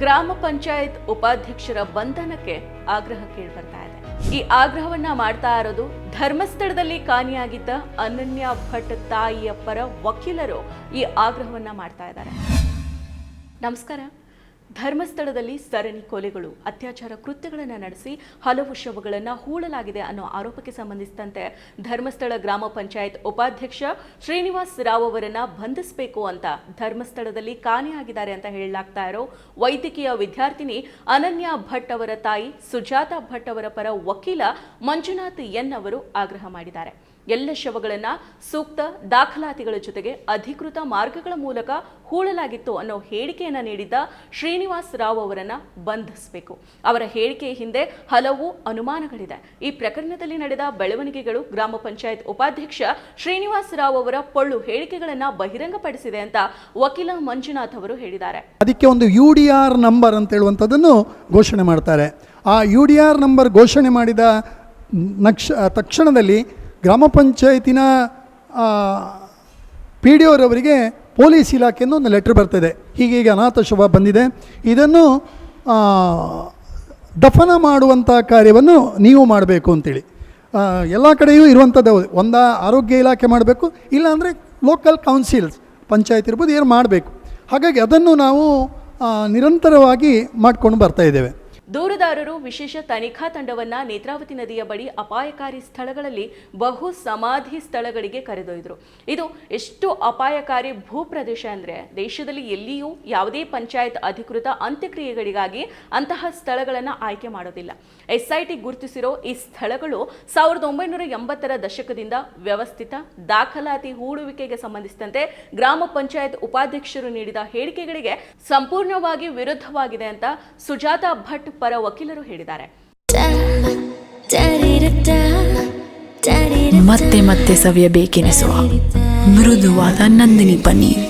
ಗ್ರಾಮ ಪಂಚಾಯತ್ ಉಪಾಧ್ಯಕ್ಷರ ಬಂಧನಕ್ಕೆ ಆಗ್ರಹ ಕೇಳಿಬರ್ತಾ ಇದೆ. ಈ ಆಗ್ರಹವನ್ನ ಮಾಡ್ತಾ ಇರೋದು ಧರ್ಮಸ್ಥಳದಲ್ಲಿ ಕಾಣಿಯಾಗಿದ್ದ ಅನನ್ಯ ಭಟ್ ತಾಯಿಯ ಪರ ವಕೀಲರು ಈ ಆಗ್ರಹವನ್ನ ಮಾಡ್ತಾ ಇದ್ದಾರೆ. ನಮಸ್ಕಾರ. ಧರ್ಮಸ್ಥಳದಲ್ಲಿ ಸರಣಿ ಕೊಲೆಗಳು, ಅತ್ಯಾಚಾರ ಕೃತ್ಯಗಳನ್ನು ನಡೆಸಿ ಹಲವು ಶವಗಳನ್ನು ಹೂಳಲಾಗಿದೆ ಅನ್ನೋ ಆರೋಪಕ್ಕೆ ಸಂಬಂಧಿಸಿದಂತೆ ಧರ್ಮಸ್ಥಳ ಗ್ರಾಮ ಪಂಚಾಯತ್ ಉಪಾಧ್ಯಕ್ಷ ಶ್ರೀನಿವಾಸ್ ರಾವ್ ಅವರನ್ನ ಬಂಧಿಸಬೇಕು ಅಂತ ಧರ್ಮಸ್ಥಳದಲ್ಲಿ ಕಾಣೆಯಾಗಿದ್ದಾರೆ ಅಂತ ಹೇಳಲಾಗ್ತಾ ಇರೋ ವೈದ್ಯಕೀಯ ವಿದ್ಯಾರ್ಥಿನಿ ಅನನ್ಯ ಭಟ್ ಅವರ ತಾಯಿ ಸುಜಾತಾ ಭಟ್ ಅವರ ಪರ ವಕೀಲ ಮಂಜುನಾಥ್ ಎನ್ ಅವರು ಆಗ್ರಹ ಮಾಡಿದ್ದಾರೆ. ಎಲ್ಲ ಶವಗಳನ್ನು ಸೂಕ್ತ ದಾಖಲಾತಿಗಳ ಜೊತೆಗೆ ಅಧಿಕೃತ ಮಾರ್ಗಗಳ ಮೂಲಕ ಹೂಳಲಾಗಿತ್ತು ಅನ್ನೋ ಹೇಳಿಕೆಯನ್ನ ನೀಡಿದ್ದ ಶ್ರೀನಿವಾಸ್ ರಾವ್ ಅವರನ್ನು ಬಂಧಿಸಬೇಕು. ಅವರ ಹೇಳಿಕೆಯ ಹಿಂದೆ ಹಲವು ಅನುಮಾನಗಳಿದೆ. ಈ ಪ್ರಕರಣದಲ್ಲಿ ನಡೆದ ಬೆಳವಣಿಗೆಗಳು ಗ್ರಾಮ ಪಂಚಾಯತ್ ಉಪಾಧ್ಯಕ್ಷ ಶ್ರೀನಿವಾಸ್ ರಾವ್ ಅವರ ಪೊಳ್ಳು ಹೇಳಿಕೆಗಳನ್ನು ಬಹಿರಂಗಪಡಿಸಿದೆ ಅಂತ ವಕೀಲ ಮಂಜುನಾಥ್ ಅವರು ಹೇಳಿದ್ದಾರೆ. ಅದಕ್ಕೆ ಒಂದು ಯು ಡಿ ಆರ್ ನಂಬರ್ ಅಂತ ಹೇಳುವಂಥದ್ದನ್ನು ಘೋಷಣೆ ಮಾಡ್ತಾರೆ. ಆ ಯು ಡಿ ಆರ್ ನಂಬರ್ ಘೋಷಣೆ ಮಾಡಿದ ನಕ್ಷ ತಕ್ಷಣದಲ್ಲಿ ಗ್ರಾಮ ಪಂಚಾಯತಿನ ಪಿ ಡಿ ಅವರವರಿಗೆ ಪೊಲೀಸ್ ಇಲಾಖೆಯಿಂದ ಒಂದು ಲೆಟ್ರ್ ಬರ್ತದೆ. ಹೀಗೆ ಅನಾಥ ಶವ ಬಂದಿದೆ. ಇದನ್ನು ದಫನ ಮಾಡುವಂಥ ಕಾರ್ಯವನ್ನು ನೀವು ಮಾಡಬೇಕು ಅಂತೇಳಿ. ಎಲ್ಲ ಕಡೆಯೂ ಇರುವಂಥದ್ದು ಒಂದ ಆರೋಗ್ಯ ಇಲಾಖೆ ಮಾಡಬೇಕು, ಇಲ್ಲಾಂದರೆ ಲೋಕಲ್ ಕೌನ್ಸಿಲ್ಸ್ ಪಂಚಾಯತ್ ಇರ್ಬೋದು ಏನು ಮಾಡಬೇಕು. ಹಾಗಾಗಿ ಅದನ್ನು ನಾವು ನಿರಂತರವಾಗಿ ಮಾಡ್ಕೊಂಡು ಬರ್ತಾ ಇದ್ದೇವೆ. ದೂರುದಾರರು ವಿಶೇಷ ತನಿಖಾ ತಂಡವನ್ನ ನೇತ್ರಾವತಿ ನದಿಯ ಬಳಿ ಅಪಾಯಕಾರಿ ಸ್ಥಳಗಳಲ್ಲಿ ಬಹು ಸಮಾಧಿ ಸ್ಥಳಗಳಿಗೆ ಕರೆದೊಯ್ದರು. ಇದು ಎಷ್ಟು ಅಪಾಯಕಾರಿ ಭೂಪ್ರದೇಶ ಅಂದರೆ? ದೇಶದಲ್ಲಿ ಎಲ್ಲಿಯೂ ಯಾವುದೇ ಪಂಚಾಯತ್ ಅಧಿಕೃತ ಅಂತ್ಯಕ್ರಿಯೆಗಳಿಗಾಗಿ ಅಂತಹ ಸ್ಥಳಗಳನ್ನು ಆಯ್ಕೆ ಮಾಡೋದಿಲ್ಲ. ಎಸ್ಐಟಿ ಗುರುತಿಸಿರೋ ಈ ಸ್ಥಳಗಳು ಸಾವಿರದ ಒಂಬೈನೂರ ಎಂಬತ್ತರ ದಶಕದಿಂದ ವ್ಯವಸ್ಥಿತ, ದಾಖಲಾತಿ ಹೂಡುವಿಕೆಗೆ ಸಂಬಂಧಿಸಿದಂತೆ ಗ್ರಾಮ ಪಂಚಾಯತ್ ಉಪಾಧ್ಯಕ್ಷರು ನೀಡಿದ ಹೇಳಿಕೆಗಳಿಗೆ ಸಂಪೂರ್ಣವಾಗಿ ವಿರುದ್ಧವಾಗಿದೆ ಅಂತ ಸುಜಾತಾ ಭಟ್ ಪರ ವಕೀಲರು ಹೇಳಿದ್ದಾರೆ. ಮತ್ತೆ ಮತ್ತೆ ಸವಿಯಬೇಕೆನಿಸುವ ಮೃದುವಾದ ನಂದಿನಿ ಪನ್ನೀರ್.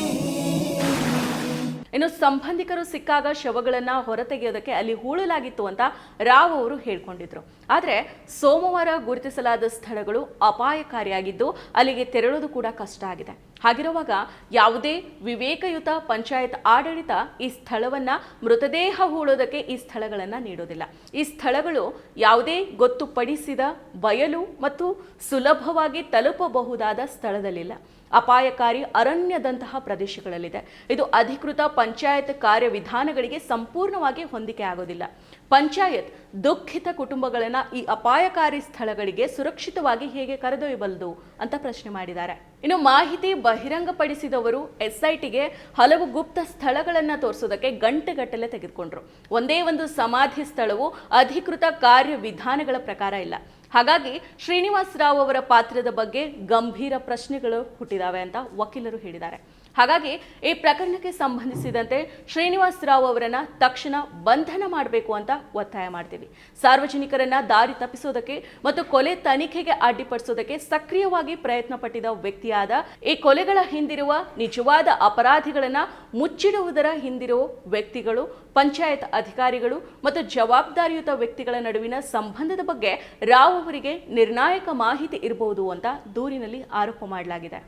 ಇನ್ನು ಸಂಬಂಧಿಕರು ಸಿಕ್ಕಾಗ ಶವಗಳನ್ನು ಹೊರತೆಗೆಯೋದಕ್ಕೆ ಅಲ್ಲಿ ಹೂಳಲಾಗಿತ್ತು ಅಂತ ರಾವ್ ಅವರು ಹೇಳ್ಕೊಂಡಿದ್ರು. ಆದರೆ ಸೋಮವಾರ ಗುರುತಿಸಲಾದ ಸ್ಥಳಗಳು ಅಪಾಯಕಾರಿಯಾಗಿದ್ದು ಅಲ್ಲಿಗೆ ತೆರಳೋದು ಕೂಡ ಕಷ್ಟ ಆಗಿದೆ. ಹಾಗಿರುವಾಗ ಯಾವುದೇ ವಿವೇಕಯುತ ಪಂಚಾಯತ್ ಆಡಳಿತ ಈ ಸ್ಥಳವನ್ನು ಮೃತದೇಹ ಹೂಳೋದಕ್ಕೆ ಈ ಸ್ಥಳಗಳನ್ನು ನೀಡೋದಿಲ್ಲ. ಈ ಸ್ಥಳಗಳು ಯಾವುದೇ ಗೊತ್ತುಪಡಿಸಿದ ಬಯಲು ಮತ್ತು ಸುಲಭವಾಗಿ ತಲುಪಬಹುದಾದ ಸ್ಥಳದಲ್ಲಿಲ್ಲ. ಅಪಾಯಕಾರಿ ಅರಣ್ಯದಂತಹ ಪ್ರದೇಶಗಳಲ್ಲಿದೆ. ಇದು ಅಧಿಕೃತ ಪಂಚಾಯತ್ ಕಾರ್ಯವಿಧಾನಗಳಿಗೆ ಸಂಪೂರ್ಣವಾಗಿ ಹೊಂದಿಕೆ ಆಗೋದಿಲ್ಲ. ಪಂಚಾಯತ್ ದುಃಖಿತ ಕುಟುಂಬಗಳನ್ನು ಈ ಅಪಾಯಕಾರಿ ಸ್ಥಳಗಳಿಗೆ ಸುರಕ್ಷಿತವಾಗಿ ಹೇಗೆ ಕರೆದೊಯ್ಯಬಲ್ಲದು ಅಂತ ಪ್ರಶ್ನೆ ಮಾಡಿದ್ದಾರೆ. ಇನ್ನು ಮಾಹಿತಿ ಬಹಿರಂಗಪಡಿಸಿದವರು ಎಸ್ಐಟಿಗೆ ಹಲವು ಗುಪ್ತ ಸ್ಥಳಗಳನ್ನು ತೋರಿಸೋದಕ್ಕೆ ಗಂಟೆಗಟ್ಟಲೆ ತೆಗೆದುಕೊಂಡ್ರು. ಒಂದೇ ಒಂದು ಸಮಾಧಿ ಸ್ಥಳವು ಅಧಿಕೃತ ಕಾರ್ಯವಿಧಾನಗಳ ಪ್ರಕಾರ ಇಲ್ಲ. ಹಾಗಾಗಿ ಶ್ರೀನಿವಾಸ್ ರಾವ್ ಅವರ ಪಾತ್ರದ ಬಗ್ಗೆ ಗಂಭೀರ ಪ್ರಶ್ನೆಗಳು ಹುಟ್ಟಿದಾವೆ ಅಂತ ವಕೀಲರು ಹೇಳಿದ್ದಾರೆ. ಹಾಗಾಗಿ ಈ ಪ್ರಕರಣಕ್ಕೆ ಸಂಬಂಧಿಸಿದಂತೆ ಶ್ರೀನಿವಾಸ್ ರಾವ್ ಅವರನ್ನ ತಕ್ಷಣ ಬಂಧನ ಮಾಡಬೇಕು ಅಂತ ಒತ್ತಾಯ ಮಾಡ್ತೀವಿ. ಸಾರ್ವಜನಿಕರನ್ನ ದಾರಿ ತಪ್ಪಿಸೋದಕ್ಕೆ ಮತ್ತು ಕೊಲೆ ತನಿಖೆಗೆ ಅಡ್ಡಿಪಡಿಸೋದಕ್ಕೆ ಸಕ್ರಿಯವಾಗಿ ಪ್ರಯತ್ನ ಪಟ್ಟಿದ ವ್ಯಕ್ತಿಯಾದ, ಈ ಕೊಲೆಗಳ ಹಿಂದಿರುವ ನಿಜವಾದ ಅಪರಾಧಿಗಳನ್ನ ಮುಚ್ಚಿಡುವುದರ ಹಿಂದಿರುವ ವ್ಯಕ್ತಿಗಳು, ಪಂಚಾಯತ್ ಅಧಿಕಾರಿಗಳು ಮತ್ತು ಜವಾಬ್ದಾರಿಯುತ ವ್ಯಕ್ತಿಗಳ ನಡುವಿನ ಸಂಬಂಧದ ಬಗ್ಗೆ ರಾವ್ ಅವರಿಗೆ ನಿರ್ಣಾಯಕ ಮಾಹಿತಿ ಇರಬಹುದು ಅಂತ ದೂರಿನಲ್ಲಿ ಆರೋಪ ಮಾಡಲಾಗಿದೆ.